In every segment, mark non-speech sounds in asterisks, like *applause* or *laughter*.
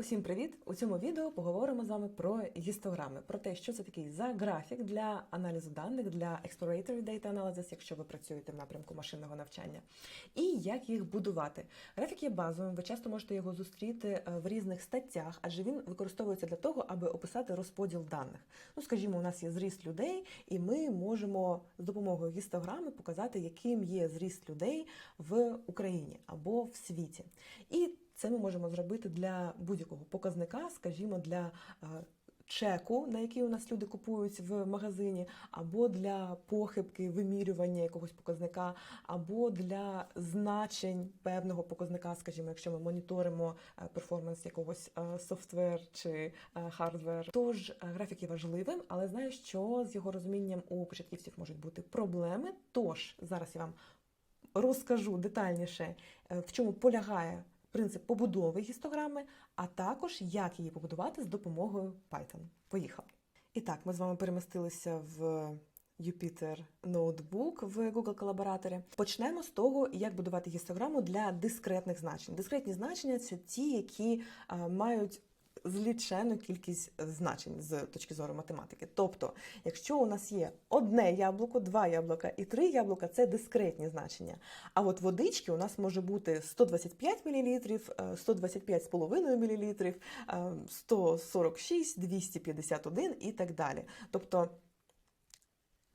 Усім привіт! У цьому відео поговоримо з вами про гістограми, про те, що це такий за графік для аналізу даних для Exploratory Data Analysis, якщо ви працюєте в напрямку машинного навчання, і як їх будувати. Графік є базовим, ви часто можете його зустріти е, в різних статтях, адже він використовується для того, аби описати розподіл даних. Ну, скажімо, у нас є зріст людей, і ми можемо з допомогою гістограми показати, яким є зріст людей в Україні або в світі. І це ми можемо зробити для будь-якого показника, скажімо, для е, чеку, на який у нас люди купують в магазині, або для похибки вимірювання якогось показника, або для значень певного показника, скажімо, якщо ми моніторимо е, перформанс якогось е, софтвер чи хардвер. Тож графік є важливим, але знаю, що з його розумінням у початківців можуть бути проблеми. Тож зараз я вам розкажу детальніше, в чому полягає принцип побудови гістограми, а також як її побудувати з допомогою Python. Поїхали. І так, ми з вами перемістилися в Jupyter Notebook в Google колабораторі. Почнемо з того, як будувати гістограму для дискретних значень. Дискретні значення це ті, які а, мають злічену кількість значень з точки зору математики. Тобто, якщо у нас є одне яблуко, два яблука і три яблука, це дискретні значення. А от водички у нас може бути 125 мл, 125,5 мл, 146, 251 і так далі. Тобто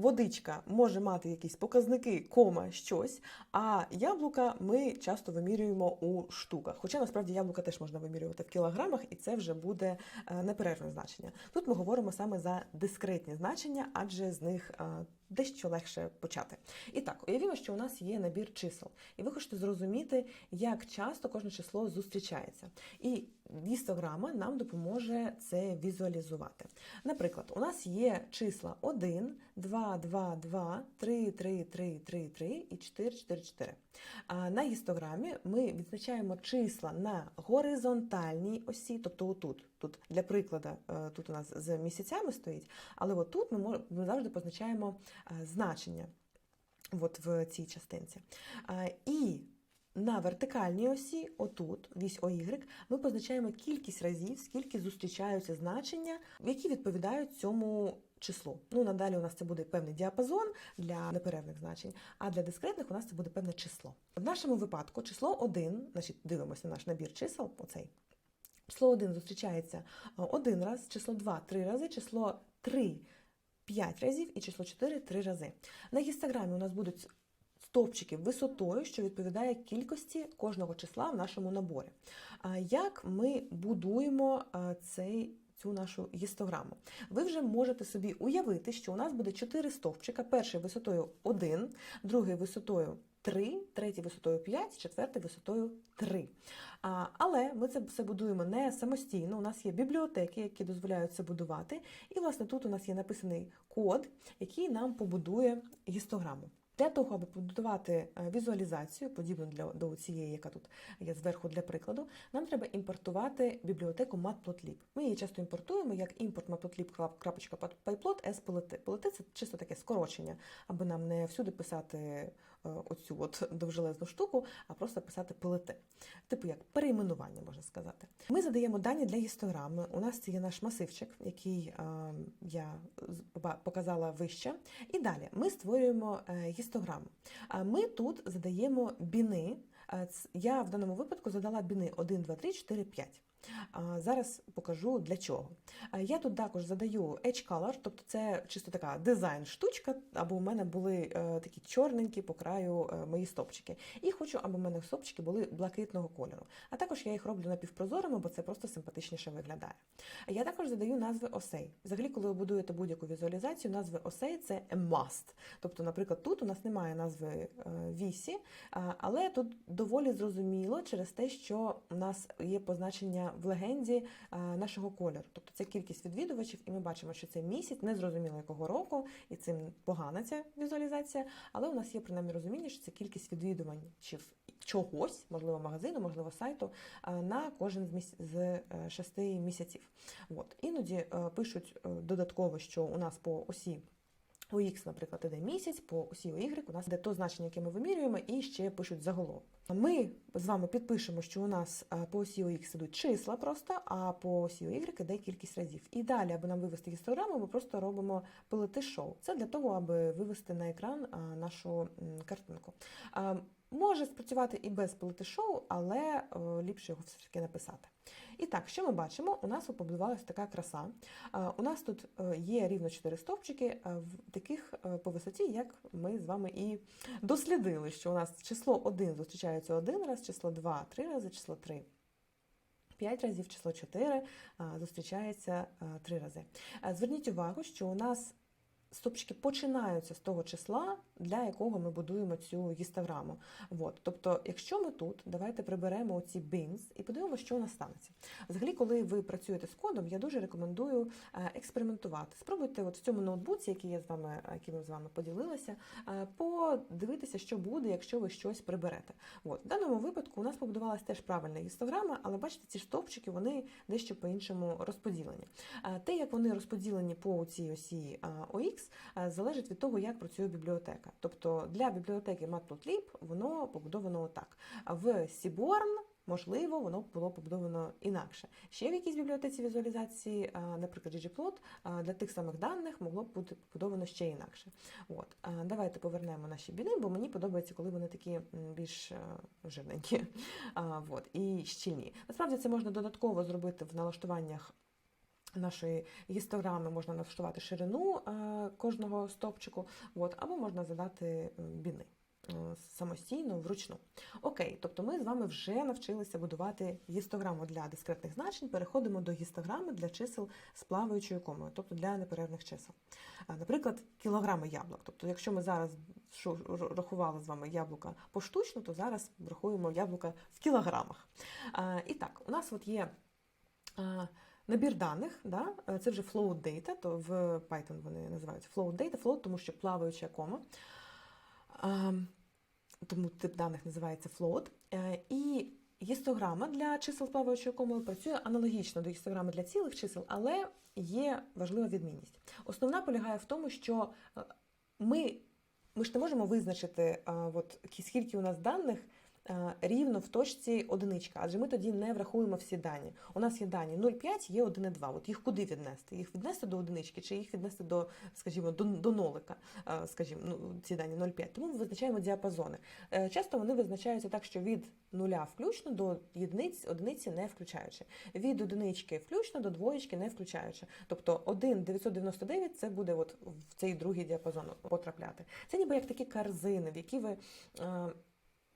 Водичка може мати якісь показники, кома щось, а яблука ми часто вимірюємо у штуках. Хоча насправді яблука теж можна вимірювати в кілограмах, і це вже буде е, неперервне значення. Тут ми говоримо саме за дискретні значення, адже з них е, дещо легше почати. І так, уявімо, що у нас є набір чисел, і ви хочете зрозуміти, як часто кожне число зустрічається. І гістограма нам допоможе це візуалізувати. Наприклад, у нас є числа 1, 2, 2, 2, 3, 3, 3, 3, 3 і 4, 4, 4. А на гістограмі ми відзначаємо числа на горизонтальній осі, тобто отут. Тут для прикладу, е, тут у нас з місяцями стоїть, але отут ми, завжди позначаємо е, значення от в цій частинці. І на вертикальній осі, отут, вісь ОY, ми позначаємо кількість разів, скільки зустрічаються значення, які відповідають цьому числу. Ну, надалі у нас це буде певний діапазон для неперервних значень, а для дискретних у нас це буде певне число. В нашому випадку число 1, значить, дивимося на наш набір чисел, оцей. Число 1 зустрічається е, один раз, число 2 три рази, число 3 5 разів і число 4 3 рази. На гістограмі у нас будуть стовпчики висотою, що відповідає кількості кожного числа в нашому наборі. Як ми будуємо цей Цю нашу гістограму. Ви вже можете собі уявити, що у нас буде 4 стовпчика: перший висотою 1, другий висотою 3, третій висотою 5, четвертий висотою 3. А, але ми це все будуємо не самостійно. У нас є бібліотеки, які дозволяють це будувати. І, власне, тут у нас є написаний код, який нам побудує гістограму. Для того, аби побудувати е, візуалізацію, подібну для до цієї, яка тут є зверху для прикладу, нам треба імпортувати бібліотеку Matplotlib. Ми її часто імпортуємо як імпорт matplotlib.pyplot s PLT. PLT – це чисто таке скорочення, аби нам не всюди писати е, оцю от довжелезну штуку, а просто писати PLT. Типу як перейменування, можна сказати. Ми задаємо дані для гістограми. У нас це є наш масивчик, який е, я показала вище. І далі ми створюємо гістограму. А ми тут задаємо біни. Я в даному випадку задала біни 1, 2, 3, 4, 5. Зараз покажу для чого. Я тут також задаю Edge Color, тобто це чисто така дизайн-штучка, аби у мене були е, такі чорненькі по краю е, мої стопчики. І хочу, аби у мене стопчики були блакитного кольору. А також я їх роблю напівпрозорими, бо це просто симпатичніше виглядає. Я також задаю назви осей. Взагалі, коли ви будуєте будь-яку візуалізацію, назви осей це must. Тобто, наприклад, тут у нас немає назви е, вісі, але тут доволі зрозуміло через те, що у нас є позначення в легенді е, нашого кольору. Тобто це кількість відвідувачів, і ми бачимо, що це місяць, незрозуміло якого року, і цим погана ця візуалізація. Але у нас є принаймні розуміння, що це кількість відвідувачів чогось, можливо, магазину, можливо, сайту, е, на кожен з міс... з е, шести місяців. От. Іноді пишуть додатково, що у нас по осі У X, наприклад, іде місяць, по осі у Y у нас іде то значення, яке ми вимірюємо, і ще пишуть заголовок. Ми з вами підпишемо, що у нас е, по осі X ідуть числа просто, а по осі Y йде кількість разів. І далі, аби нам вивести гістограму, ми просто робимо пилити шоу. Це для того, аби вивести на екран нашу картинку. Може спрацювати і без пилити шоу, але е, ліпше його все ж таки написати. І так, що ми бачимо? У нас побудувалася така краса. А, У нас тут е, є рівно 4 стовпчики, е, в таких е, по висоті, як ми з вами і дослідили, що у нас число 1 зустрічається один раз, число 2 три рази, число 3 5 разів, число 4 а, зустрічається 3 рази. Зверніть увагу, що у нас стопчики починаються з того числа, для якого ми будуємо цю гістограму. От. Тобто, якщо ми тут, давайте приберемо ці bins і подивимося, що у нас станеться. Взагалі, коли ви працюєте з кодом, я дуже рекомендую е, експериментувати. Спробуйте от в цьому ноутбуці, який я з вами, е, яким з вами поділилися, е, подивитися, що буде, якщо ви щось приберете. От. В даному випадку у нас побудувалася теж правильна гістограма, але бачите, ці стовпчики вони дещо по-іншому розподілені. Те, як вони розподілені по цій осі OX, е, залежить від того, як працює бібліотека. Тобто для бібліотеки Matplotlib воно побудовано отак. В Seaborn Можливо, воно було побудовано інакше. Ще в якійсь бібліотеці візуалізації, наприклад, ggplot, для тих самих даних могло б бути побудовано ще інакше. От. Давайте повернемо наші біни, бо мені подобається, коли вони такі більш е, жирненькі *laughs* от, і щільні. Насправді це можна додатково зробити в налаштуваннях нашої гістограми можна налаштувати ширину е, кожного стовпчику, от, або можна задати е, біни е, самостійно, вручну. Окей, тобто ми з вами вже навчилися будувати гістограму для дискретних значень, переходимо до гістограми для чисел з плаваючою комою, тобто для неперервних чисел. Наприклад, кілограми яблук. Тобто, якщо ми зараз рахували з вами яблука поштучно, то зараз рахуємо яблука в кілограмах. І так, у нас от є. Набір даних, да? е, це вже float data, то в Python вони називаються float data, float, тому що плаваюча кома. Тому тип даних називається float. Е, І гістограма для чисел з плаваючою комою працює аналогічно до гістограми для цілих чисел, але є важлива відмінність. Основна полягає в тому, що е, ми, ми ж не можемо визначити, от, скільки у нас даних рівно в точці одиничка, адже ми тоді не врахуємо всі дані. У нас є дані 0,5, є 1,2. От їх куди віднести? Їх віднести до одинички, чи їх віднести до, скажімо, до, до нолика, е, скажімо, ну, ці дані 0,5. Тому ми визначаємо діапазони. Е, Часто вони визначаються так, що від нуля включно до єдиниць, одиниці не включаючи. Від одинички включно до двоєчки не включаючи. Тобто 1,999 це буде от в цей другий діапазон потрапляти. Це ніби як такі корзини, в які ви.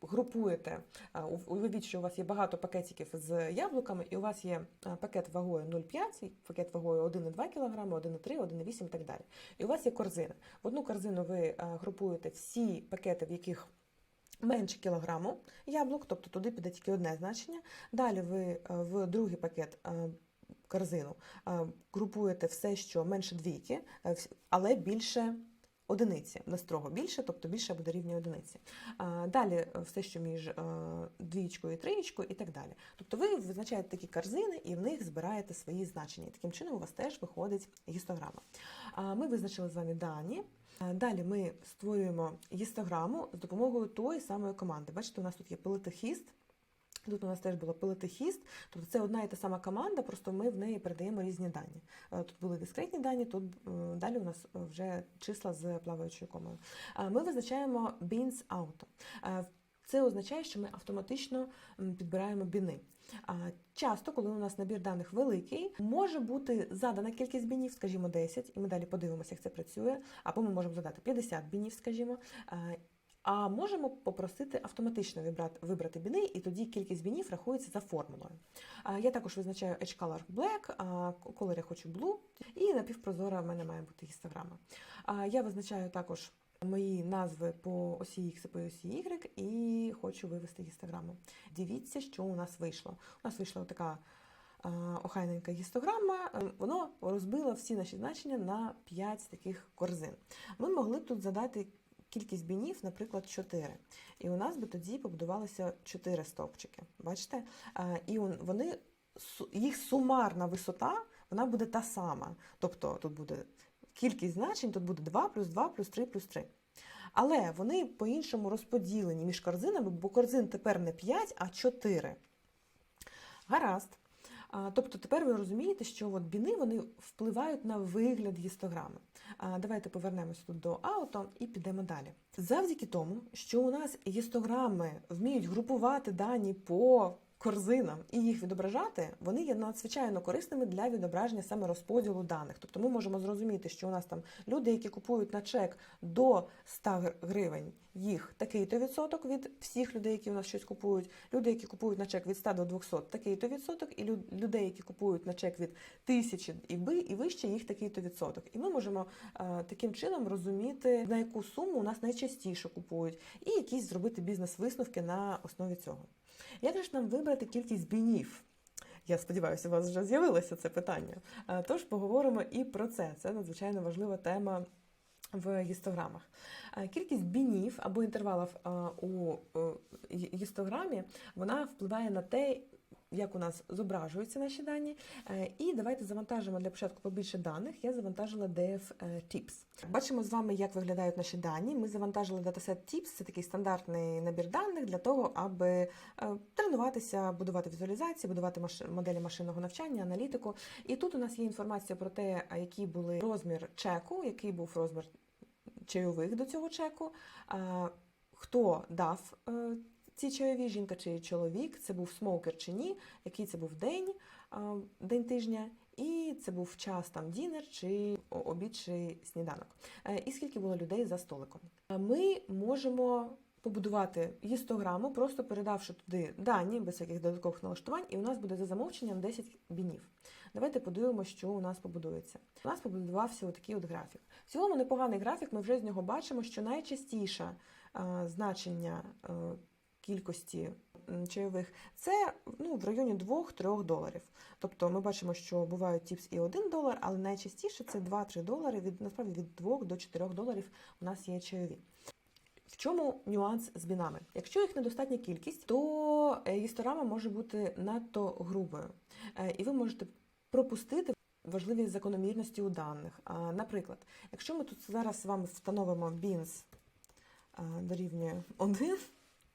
Групуєте, е, уявіть, що у вас є багато пакетиків з яблуками, і у вас є е, пакет вагою 0,5, пакет вагою 1,2 кг, 1,3, 1,8 і так далі. І у вас є корзина. В одну корзину ви е, групуєте всі пакети, в яких менше кілограму яблук, тобто туди піде тільки одне значення. Далі ви в другий пакет корзину групуєте все, що менше двійки, але більше одиниці, не строго більше, тобто більше буде рівня одиниці. Далі е, все, що між е, двічкою і троєчкою і так далі. Тобто ви визначаєте такі корзини і в них збираєте свої значення. Таким чином у вас теж виходить гістограма. Ми визначили з вами дані. Далі ми створюємо гістограму з допомогою тої самої команди. Бачите, у нас тут є пилитохіст. Тут у нас теж було пилити хіст, тобто це одна і та сама команда, просто ми в неї передаємо різні дані. Е, Тут були дискретні дані, тут е, далі у нас вже числа з плаваючою комою. Е, Ми визначаємо bins auto. Це означає, що ми автоматично підбираємо біни. Часто, коли у нас набір даних великий, може бути задана кількість бінів, скажімо, 10, і ми далі подивимося, як це працює. Або ми можемо задати 50 бінів, скажімо. А можемо попросити автоматично вибрати, біни, і тоді кількість бінів рахується за формулою. Я також визначаю Edge Color Black, колір я хочу Blue, і напівпрозора в мене має бути гістограма. Я визначаю також мої назви по осі X і по осі Y і хочу вивести гістограму. Дивіться, що у нас вийшло. У нас вийшла така охайненька гістограма, Ем, воно розбило всі наші значення на 5 таких корзин. Ми могли б тут задати кількість бінів, наприклад, 4. І у нас би тоді побудувалося 4 стовпчики. Бачите? І вони, їх сумарна висота вона буде та сама. Тобто тут буде кількість значень тут буде 2 плюс 2 плюс 3 плюс 3. Але вони по-іншому розподілені між корзинами, бо корзин тепер не 5, а 4. Гаразд. Тобто тепер ви розумієте, що от біни вони впливають на вигляд гістограми. А, Давайте повернемось тут до ауто і підемо далі. Завдяки тому, що у нас гістограми вміють групувати дані по корзинам і їх відображати, вони є надзвичайно корисними для відображення саме розподілу даних. Тобто ми можемо зрозуміти, що у нас там люди, які купують на чек до 100 гривень, їх такий-то відсоток від всіх людей, які у нас щось купують. Люди, які купують на чек від 100 до 200, такий-то відсоток, і лю- людей, які купують на чек від 1000 і ви і вище, їх такий-то відсоток. І ми можемо е, таким чином розуміти, на яку суму у нас найчастіше купують, і якісь зробити бізнес-висновки на основі цього. Як же ж нам вибрати кількість бінів? Я сподіваюся, у вас вже з'явилося це питання. Е, Тож поговоримо і про це. Це надзвичайно важлива тема в гістограмах. Е, Кількість бінів або інтервалів е, у гістограмі вона впливає на те, як у нас зображуються наші дані. Е, І давайте завантажимо для початку побільше даних. Я завантажила DF Tips. Бачимо з вами, як виглядають наші дані. Ми завантажили датасет Tips, це такий стандартний набір даних для того, аби е, тренуватися, будувати візуалізації, будувати моделі машинного навчання, аналітику. І тут у нас є інформація про те, який були розмір чеку, який був розмір чайових до цього чеку, хто дав е, ці чайові, жінка чи чоловік, це був смокер чи ні, який це був день, день тижня, і це був час там дінер чи обід чи сніданок. Е, І скільки було людей за столиком. Е, Ми можемо побудувати гістограму, просто передавши туди дані без яких додаткових налаштувань, і у нас буде за замовченням 10 бінів. Давайте подивимося, що у нас побудується. У нас побудувався отакий от графік. В цілому непоганий графік, ми вже з нього бачимо, що найчастіше е, значення е, кількості чайових це ну, в районі 2-3 доларів. Тобто ми бачимо, що бувають тіпс і 1 долар, але найчастіше це 2-3 долари, від, насправді від 2 до 4 доларів у нас є чайові. В чому нюанс з бінами? Якщо їх недостатня кількість, то е, гісторама може бути надто грубою, Е, і ви можете пропустити важливі закономірності у даних. Наприклад, якщо ми тут зараз з вами встановимо bins а, дорівнює 1,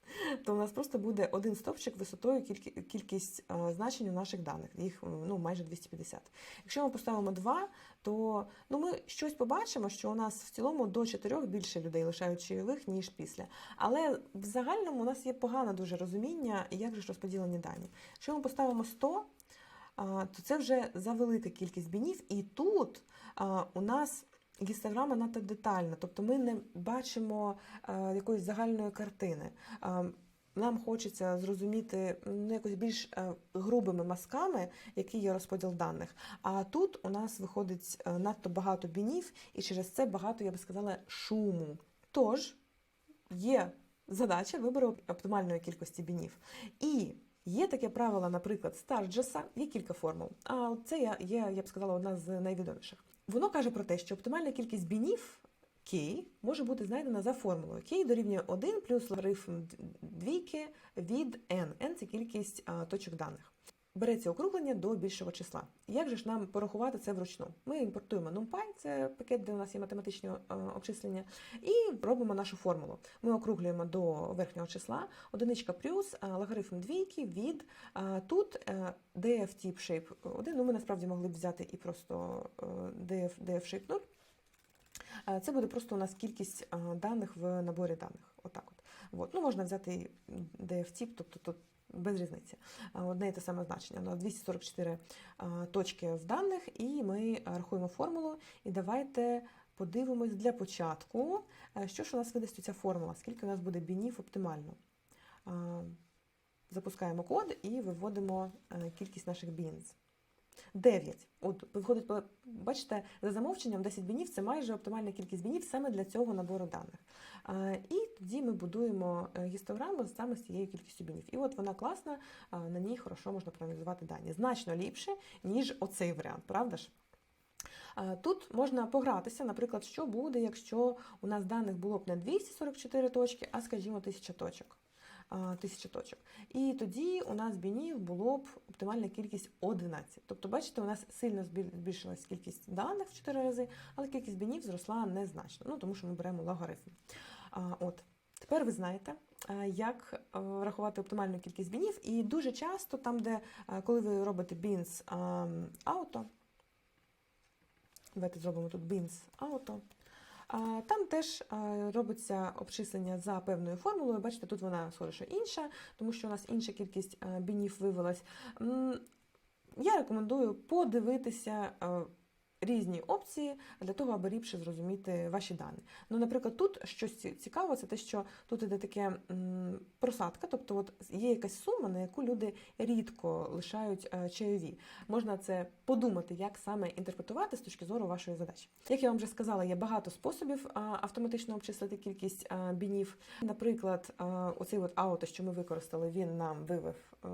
*laughs* то у нас просто буде один стовпчик висотою кількі- кількість а, значень у наших даних, їх ну, майже 250. Якщо ми поставимо 2, то ну, ми щось побачимо, що у нас в цілому до 4 більше людей лишають чайових, ніж після. Але в загальному у нас є погане дуже розуміння, як же ж розподілені дані. Якщо ми поставимо 100, а, то це вже завелика кількість бінів, і тут у нас гістограма надто детальна, тобто ми не бачимо а, якоїсь загальної картини. А, нам хочеться зрозуміти ну, якось більш е, грубими мазками, який є розподіл даних. А тут у нас виходить е, надто багато бінів, і через це багато, я би сказала, шуму. Тож є задача вибору оптимальної кількості бінів. І Є таке правило, наприклад, Старджеса, є кілька формул. А це я- є, я б сказала, одна з найвідоміших. Воно каже про те, що оптимальна кількість бінів K може бути знайдена за формулою. K дорівнює 1 плюс логарифм двійки від n. n – це кількість точок даних. Береться округлення до більшого числа. Як же ж нам порахувати це вручну? Ми імпортуємо NumPy, це пакет, де у нас є математичні е, обчислення, і робимо нашу формулу. Ми округлюємо до верхнього числа, одиничка плюс е, логарифм двійки від е, тут df tip shape 1, ну ми насправді могли б взяти і просто df, df shape 0. Е, Це буде просто у нас кількість даних в наборі даних. Отак от. От. Ну, можна взяти df-tip, тобто без різниці. Е, Одне і те саме значення. У нас 244 е, точки в даних, і ми рахуємо формулу. І давайте подивимось для початку, е, що ж у нас видасть ця формула, скільки у нас буде бінів оптимально. Е, Запускаємо код і виводимо кількість наших бінз. 9. От виходить, бачите, за замовченням 10 бінів це майже оптимальна кількість бінів саме для цього набору даних. І тоді ми будуємо е, гістограму саме з цією кількістю бінів. І от вона класна, на ній хорошо можна проаналізувати дані. Значно ліпше, ніж оцей варіант, правда ж? Тут можна погратися, наприклад, що буде, якщо у нас даних було б не 244 точки, а, скажімо, 1000 точок. А, тисяча точок. І тоді у нас бінів було б оптимальна кількість 11. Тобто, бачите, у нас сильно збіль- збільшилась кількість даних в 4 рази, але кількість бінів зросла незначно, ну тому що ми беремо логарифм. От. Тепер ви знаєте, е, як е, рахувати оптимальну кількість бінів. І дуже часто, там, де е, коли ви робите бінс ауто, давайте зробимо тут бінс ауто. Там теж робиться обчислення за певною формулою. Бачите, тут вона що інша, тому що у нас інша кількість бінів вивелась. Я рекомендую подивитися різні опції для того, аби ліпше зрозуміти ваші дані. Ну, наприклад, тут щось ці- цікаве, це те, що тут іде таке просадка, тобто от є якась сума, на яку люди рідко лишають е, чайові. Можна це подумати, як саме інтерпретувати з точки зору вашої задачі. Як я вам вже сказала, є багато способів автоматично обчислити кількість а, бінів. Наприклад, а, оцей от ауто, що ми використали, він нам вивів е,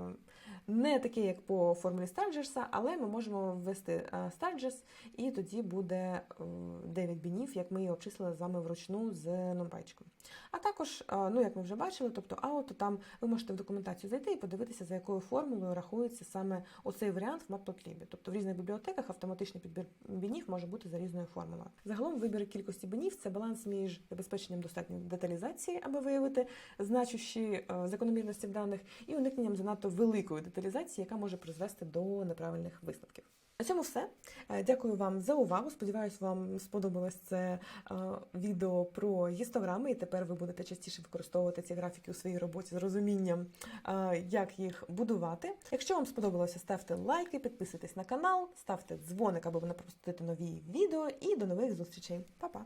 не такий, як по формулі Старджерса, але ми можемо ввести а, Старджерс, і тоді буде е, 9 бінів, як ми її обчислили з вами вручну з нумпайчиком. А також, е, ну як ми вже бачили, тобто ауто, там ви можете в документацію зайти і подивитися, за якою формулою рахується саме оцей варіант в Matplotlib. Тобто в різних бібліотеках автоматичний підбір бінів може бути за різною формулою. Загалом вибір кількості бінів це баланс між забезпеченням достатньої деталізації, аби виявити значущі е, закономірності даних, і уникненням занадто великої деталізації, яка може призвести до неправильних висновків. На цьому все. Е, Дякую вам за увагу. Сподіваюсь, вам сподобалось це е, відео про гістограми, і тепер ви будете частіше використовувати ці графіки у своїй роботі з розумінням, е, як їх будувати. Якщо вам сподобалося, ставте лайки, підписуйтесь на канал, ставте дзвоник, аби не пропустити нові відео. І до нових зустрічей. Па-па!